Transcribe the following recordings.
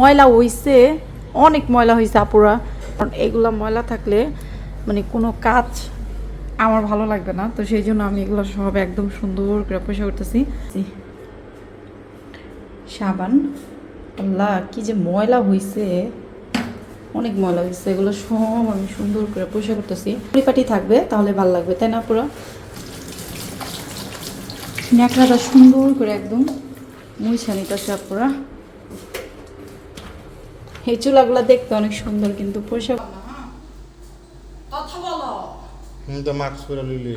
ময়লা হইছে, অনেক ময়লা হয়েছে আপুরা। কারণ এগুলা ময়লা থাকলে মানে কোনো কাজ আমার ভালো লাগবে না। তো সেই জন্য আমি এগুলো সব একদম সুন্দর করে পয়সা করতেছি। সাবান। আল্লাহ, কি যে ময়লা হইছে। অনেক ময়লা হয়েছে এগুলো সব আমি সুন্দর করে পরিষ্কার করতেছি। পরিপাটি থাকবে, তাহলে ভালো লাগবে, তাই না পুরো ন্যাকড়াটা সুন্দর করে একদম মুইছা নিতেছে পুরা এই চুলাগুলো দেখতে অনেক সুন্দর কিন্তু পরিষ্কার। কথা বলো। হুম তো মাস্ক পরে লইলি।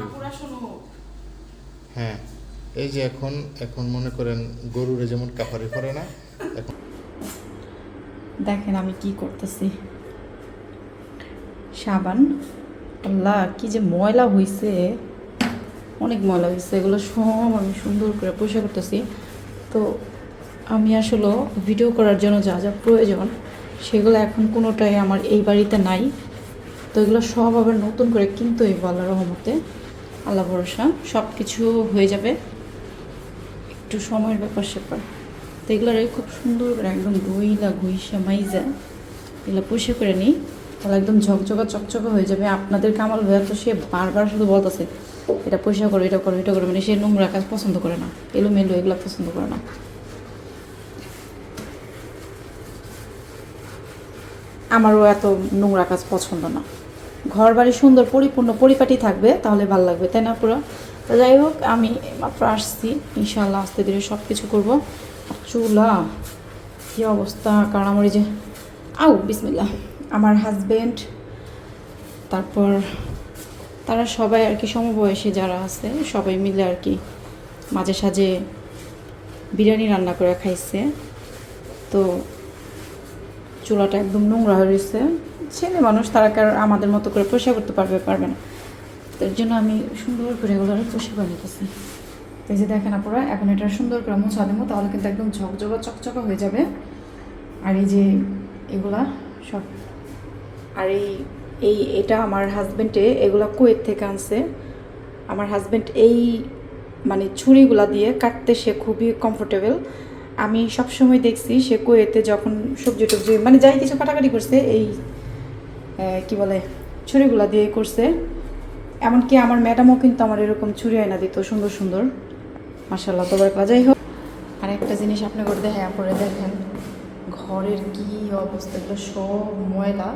হ্যাঁ এই যে এখন এখন মনে করেন গরুরে যেমন কাফারি করে না এখন দেখেন আমি কি করতেছি। সাবান আল্লাহ কি যে ময়লা হইছে। অনেক ময়লা হয়েছে এগুলো সব আমি সুন্দর করে পরিষ্কার করতেছি। তো আমি আসলে ভিডিও করার জন্য যা যা প্রয়োজন সেগুলো এখন কোনোটাই আমার এই বাড়িতে নাই। তো এগুলো সব আবার নতুন করে কিন্তু এই আল্লাহ রহমতে, আল্লাহ ভরসা সব কিছু হয়ে যাবে। একটু সময়ের ব্যাপার স্যাপার। তো এগুলো খুব সুন্দর করে একদম ধুইলা ঘুইসা মাইজা, এগুলো পরিষ্কার করে নিই। তাহলে একদম ঝকঝকা চকচকা হয়ে যাবে। আপনাদের কামাল ভাইয়া তো সে বারবার শুধু বলতেছে, এটা পরিষ্কার করো, এটা করো এটা করো। মানে সে নোংরা কাজ পছন্দ করে না। এলোমেলো এগুলো পছন্দ করে না। আমারও এত নোংরা কাজ পছন্দ না। ঘর বাড়ি সুন্দর, পরিপূর্ণ, পরিপাটি থাকবে, তাহলে ভালো লাগবে, তাই না, পুরো? তো যাই হোক, আমি মাত্র আসছি। ইনশাল্লাহ আস্তে ধীরে সব কিছু করব। চুলা, কী অবস্থা? কারণ আমার যে, আউ বিসমিল্লা আমার হাজব্যান্ড তারপর তারা সবাই আর কি সমবয়সী যারা আছে, সবাই মিলে আর কি মাঝে সাঝে বিরিয়ানি রান্না করে খাইছে। তো চুলাটা একদম নোংরা হয়ে রয়েছে। ছেলে মানুষ, তারা কার আমাদের মতো করে পরিষ্কার করতে পারবে পারবে না। তার জন্য আমি সুন্দর করে এগুলো পরিষ্কার করে নিতেছি। এই যে দেখেন আপনারা এখন এটা সুন্দর করে মোছা দেবো, তাহলে কিন্তু একদম ঝকঝকা, চকচকা হয়ে যাবে। আর এই যে এগুলা সব আর এই এই এটা আমার হাজবেন্ডে এগুলা কুয়েত থেকে আনছে। আমার হাজবেন্ড এই মানে ছুরিগুলা দিয়ে কাটতে সে খুবই কমফোর্টেবল আমি সবসময় দেখছি সে কুয়েতে যখন সবজি টবজি মানে যাই কিছু কাটাকাটি করছে, এই কি বলে, ছুরিগুলা দিয়ে করছে। এমনকি আমার ম্যাডামও কিন্তু আমার এরকম ছুরি আয়না দিত, সুন্দর সুন্দর। মাসাল্লাহ তো একলা যাই হোক আর একটা জিনিস আপনি করে দেখেন পরে দেখেন, ঘরের কি অবস্থা, এগুলো সব ময়লা।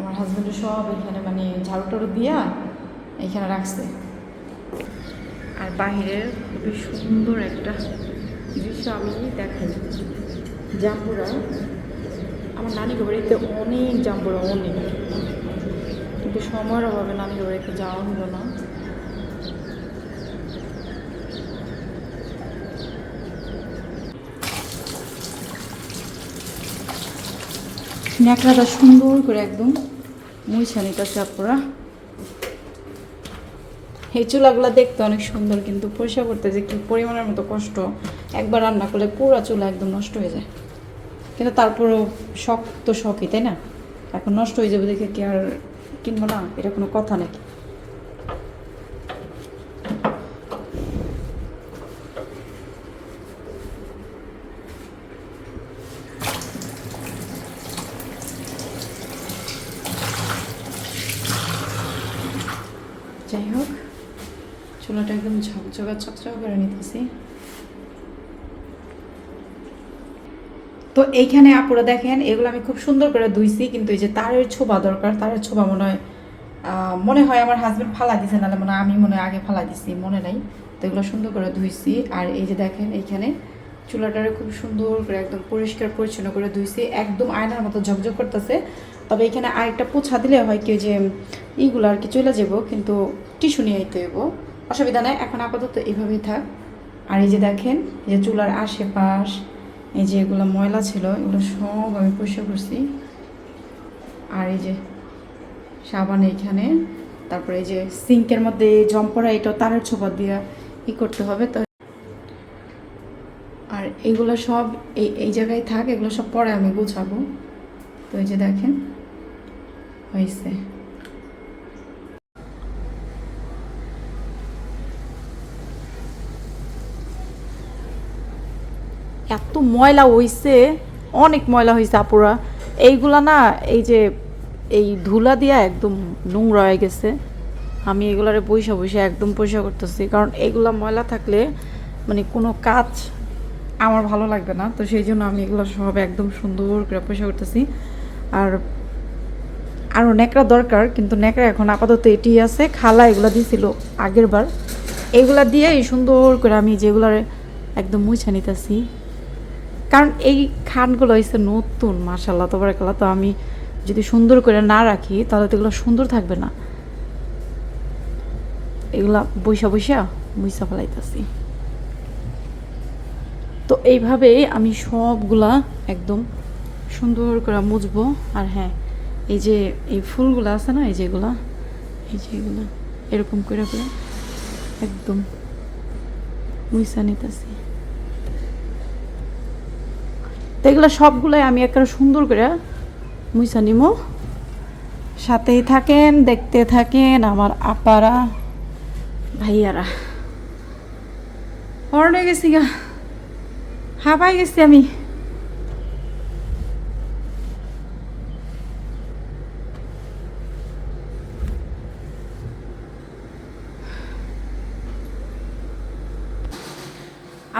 আমার হাজব্যান্ডের সব এখানে মানে ঝাড়ু টাড়ু দিয়া এখানে রাখছে। আর বাহিরের খুবই সুন্দর একটা দৃশ্য আমি দেখাই জাম্বুরা, আমার নানি বাড়িতে অনেক জাম্বুরা, অনেক। কিন্তু সময়ের অভাবে নানি বাড়িতে যাওয়া হলো না। ন্যাকড়াটা সুন্দর করে একদম মুইছা নিতেছে আপনারা এই চুলাগুলো দেখতে অনেক সুন্দর, কিন্তু পরিষ্কার করতে যে কি পরিমাণের মতো কষ্ট, একবার রান্না করলে পুরো চুলা একদম নষ্ট হয়ে যায়। কিন্তু তারপরেও শখ তো শখই তাই না? এখন নষ্ট হয়ে যাবে দেখে কি আর কিনবো না? এটা কোনো কথা নাকি? যাই হোক। চুলাটা একদম ঝকঝকা চকচকা করে নিতেছি। তো এইখানে আপুরা দেখেন, এগুলো আমি খুব সুন্দর করে ধুইছি, কিন্তু এই যে তারের ছোবা দরকার, তারের ছোবা মনে হয় মনে হয় আমার হাজবেন্ড ফালা দিছে, নাহলে মনে আমি মনে হয় আগে ফালা দিছি, মনে নাই। তো এগুলো সুন্দর করে ধুইছি, আর এই যে দেখেন এইখানে চুলাটারে খুব সুন্দর করে একদম পরিষ্কার পরিচ্ছন্ন করে ধুইছি, একদম আয়নার মতো ঝকঝক করতেছে। তবে এখানে আরেকটা পোছা দিলে হয় কি যে এইগুলো আর কি চলে যাব কিন্তু টিস্যু নিয়ে আইতে হইব। অসুবিধা নাই, এখন আপাতত এইভাবেই থাক। আর এই যে দেখেন যে চুলার আশেপাশ, এই যে এগুলো ময়লা ছিল, এগুলো সব আমি পরিষ্কার করছি। আর এই যে সাবান এইখানে, তারপরে এই যে সিঙ্কের মধ্যে জম্পরা, এটা তারের ছোপা দিয়ে ই করতে হবে তো। আর এগুলো সব এই এই জায়গায় থাক, এগুলো সব পরে আমি গুছাবো। তো এই যে দেখেন, হয়েছে। এত ময়লা হইছে, অনেক ময়লা হয়েছে আপুরা। এইগুলা না, এই যে, এই ধুলা দিয়া একদম নোংরা হয়ে গেছে। আমি এগুলারে বৈশা বসে একদম পরিষ্কার করতেছি। কারণ এগুলা ময়লা থাকলে মানে কোনো কাজ আমার ভালো লাগবে না। তো সেই জন্য আমি এগুলো সব একদম সুন্দর করে পরিষ্কার করতেছি। আর আরও ন্যাকড়া দরকার, কিন্তু ন্যাকড়া এখন আপাতত এটি আছে। খালা এগুলা দিয়েছিল আগের বার। এগুলা দিয়ে সুন্দর করে আমি যেগুলার একদম মুছে নিতেছি। কারণ এই খানগুলো হয়েছে নতুন মার্শাল্লাহ তোবরাকাল্লাহ তো আমি যদি সুন্দর করে না রাখি, তাহলে তো এগুলো সুন্দর থাকবে না। এগুলা বৈশা বৈশা মুইসা ফেলাইতেছি। তো এইভাবে আমি সবগুলা একদম সুন্দর করে মুছবো। আর হ্যাঁ এই যে এই ফুলগুলো আছে না, এই যেগুলা এই যে এগুলো, এরকম করে করে একদম মুইসা নিতেছি। তো এগুলো সবগুলোই আমি একটা সুন্দর করে মুইসা নিমো। সাথেই থাকেন, দেখতে থাকেন আমার আপারা, ভাইয়ারা। অর্ডে গেছি গা। হাফাই গেছি আমি।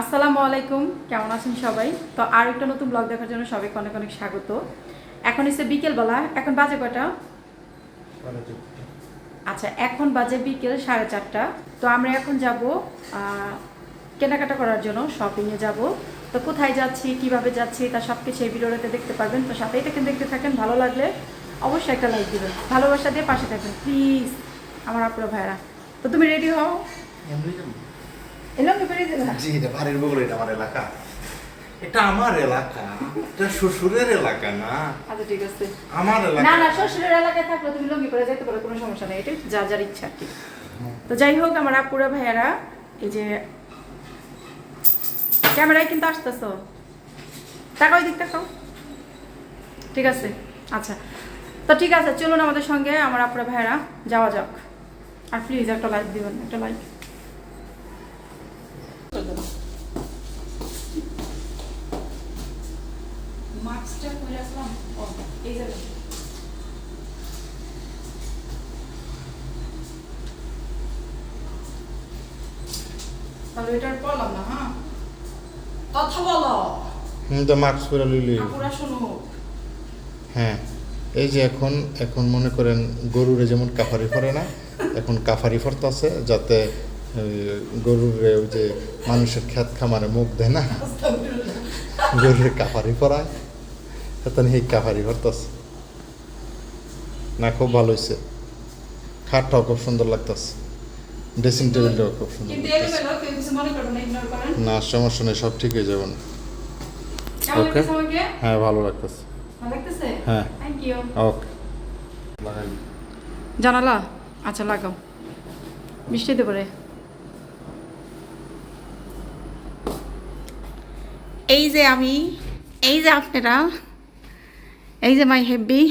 আসসালামু আলাইকুম, কেমন আছেন সবাই? তো আর একটা নতুন ব্লগ দেখার জন্য সবাইকে অনেক অনেক স্বাগত। এখন হচ্ছে বিকেলবেলা, এখন বাজে কয়টা? আচ্ছা এখন বাজে বিকেল সাড়ে চারটা। তো আমরা এখন যাব কেনাকাটা করার জন্য শপিংয়ে যাব। তো কোথায় যাচ্ছি, কীভাবে যাচ্ছি, তা সব কিছু এই ভিডিওতে দেখতে পারবেন। তো সাথেই থেকে দেখতে থাকেন, ভালো লাগলে অবশ্যই একটা লাইক দিবেন। ভালোবাসা দিয়ে পাশে থাকবেন প্লিজ আমার আপুরো ভাইরা তো তুমি রেডি হও? জি এটা বাড়ির বগলে এটা আমার এলাকা। এটা আমার এলাকা। এটা শ্বশুরের এলাকা না। আচ্ছা ঠিক আছে। আমার না এলাকা। না শ্বশুরের এলাকায় থাকলে তুমি লঙ্গি পরে যেতে পারো কোনো সমস্যা নেই। এটাই যার যার ইচ্ছা কি। তো যাই হোক আমার আপুরা ভাইয়ারা এই যে ক্যামেরায় কিন্তু আসতেছো। টাকা ওই দিক তাকাও। ঠিক আছে? আচ্ছা। তো ঠিক আছে চলুন আমাদের সঙ্গে আমার আপুরা ভাইয়ারা যাওয়া যাক। আর প্লিজ একটা লাইক দিবেন একটা লাইক এই যাবে তাহলে এটা আর না হ্যাঁ? কথা বলো। হুম তো মাস্ক পরে লইলি আপুরা শুনো। হ্যাঁ এই যে এখন এখন মনে করেন গরুরে যেমন কাফারি না এখন কাফারি ফরতাছে যাতে গরুরে ওই যে মানুষের খ্যাত খামারে মুখ দেয় না। গরুরে কাফারি করায় তখন এই কাফারি ফরতাছে না খুব ভালো হয়েছে খাটটাও খুব সুন্দর লাগতাছে। ড্রেসিং টেবিলটাও খুব সুন্দর মনে না সমস্যা নেই সব ঠিক হয়ে যাবে না। আমাকে? হ্যাঁ ভালো লাগতেছে। হ্যাঁ। ওকে জানালা? আচ্ছা লাগাও। বৃষ্টি হতে পারে। এই যে আমি এই যে আপনারা এই যে মাই হেভি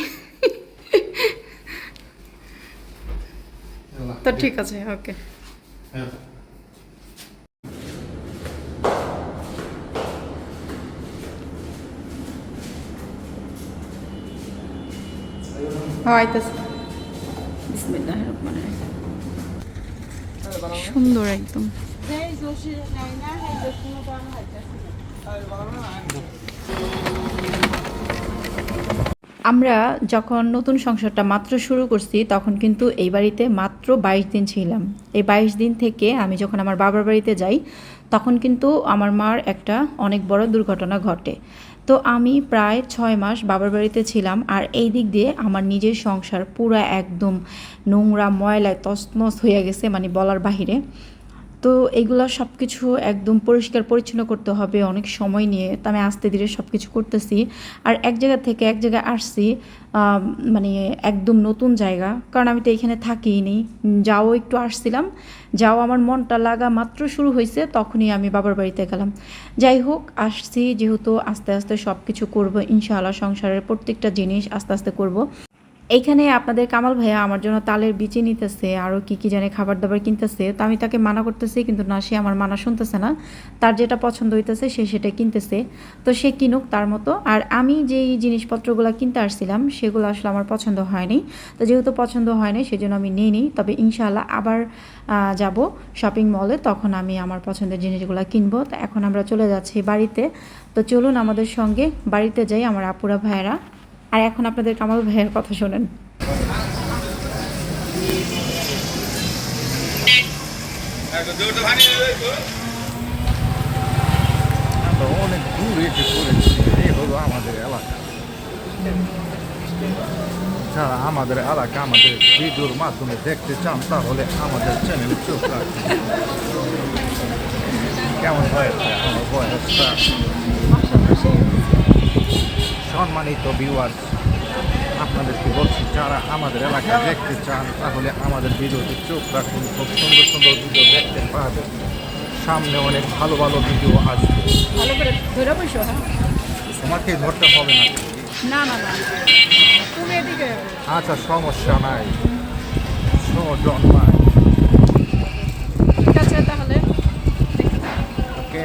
তো ঠিক আছে ওকে রহিম। সুন্দর একদম। আমরা যখন নতুন সংসারটা মাত্র শুরু করছি, তখন কিন্তু এই বাড়িতে মাত্র বাইশ দিন ছিলাম। এই বাইশ দিন থেকে আমি যখন আমার বাবার বাড়িতে যাই, তখন কিন্তু আমার মার একটা অনেক বড় দুর্ঘটনা ঘটে। তো আমি প্রায় ছয় মাস বাবার বাড়িতে ছিলাম আর এই দিক দিয়ে আমার নিজের সংসার পুরো একদম নোংরা, ময়লায় তছনছ হয়ে গেছে মানে বলার বাহিরে। তো এগুলো সব কিছু একদম পরিষ্কার পরিচ্ছন্ন করতে হবে, অনেক সময় নিয়ে। তো আমি আস্তে ধীরে সব কিছু করতেছি। আর এক জায়গা থেকে এক জায়গায় আসছি মানে একদম নতুন জায়গা। কারণ আমি তো এখানে থাকিই নি যাও একটু আসছিলাম। যাও আমার মনটা লাগা মাত্র শুরু হয়েছে তখনই আমি বাবার বাড়িতে গেলাম। যাই হোক, আসছি। যেহেতু আস্তে আস্তে সব কিছু করব, ইনশাআল্লাহ সংসারের প্রত্যেকটা জিনিস আস্তে আস্তে করব। এইখানে আপনাদের কামাল ভাইয়া আমার জন্য তালের বিচি নিতেছে আরও কি কি জানে খাবার দাবার কিনতেছে। তো আমি তাকে মানা করতেছি, কিন্তু না, সে আমার মানা শুনতেছে না। তার যেটা পছন্দ হইতেছে, সে সেটা কিনতেছে। তো সে কিনুক তার মতো। আর আমি যেই জিনিসপত্রগুলো কিনতে আসছিলাম, সেগুলো আসলে আমার পছন্দ হয়নি। তো যেহেতু পছন্দ হয়নি, সেজন্য আমি নিই নি তবে ইনশাআল্লাহ আবার যাব শপিং মলে তখন আমি আমার পছন্দের জিনিসগুলো কিনবো। তো এখন আমরা চলে যাচ্ছি বাড়িতে। তো চলুন আমাদের সঙ্গে বাড়িতে যাই আমার আপুরা, ভাইয়েরা। আর এখন আপনাদের কামাল ভাইয়ের কথা শোনেন। অনেক দূর এসে পড়েছি, এই হলো আমাদের এলাকা। যারা আমাদের এলাকা আমাদের ভিডিওর মাধ্যমে দেখতে চান, তাহলে আমাদের চ্যানেলে চোখ রাখুন। কেমন হয়েছে আমার বয়সটা? সম্মানিত ভিউয়ার্স আপনাদেরকে বলছি যারা আমাদের এলাকা দেখতে চান তাহলে আমাদের ভিডিওতে চোখ রাখুন। খুব সুন্দর সুন্দর ভিডিও দেখতে পাবেন। সামনে অনেক ভালো ভালো ভিডিও আসবে। ভালো করে ধরে বসো হ্যাঁ? তোমাকে ধরতে হবে না। না না না। তুমি এদিকে আচ্ছা সমস্যা নাই। সজন নাই ঠিক আছে তাহলে। ওকে।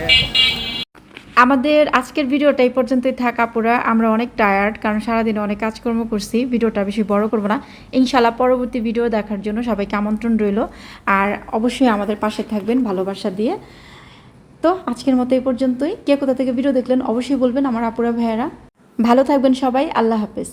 আমাদের আজকের ভিডিওটা এই পর্যন্তই থাক আপুরা। আমরা অনেক টায়ার্ড কারণ সারাদিন অনেক কাজকর্ম করছি। ভিডিওটা বেশি বড় করব না। ইনশাল্লাহ পরবর্তী ভিডিও দেখার জন্য সবাইকে আমন্ত্রণ রইল। আর অবশ্যই আমাদের পাশে থাকবেন ভালোবাসা দিয়ে। তো আজকের মতো এই পর্যন্তই। কে কোথা থেকে ভিডিও দেখলেন অবশ্যই বলবেন আমার আপুরা ভাইয়েরা। ভালো থাকবেন সবাই। আল্লাহ হাফেজ।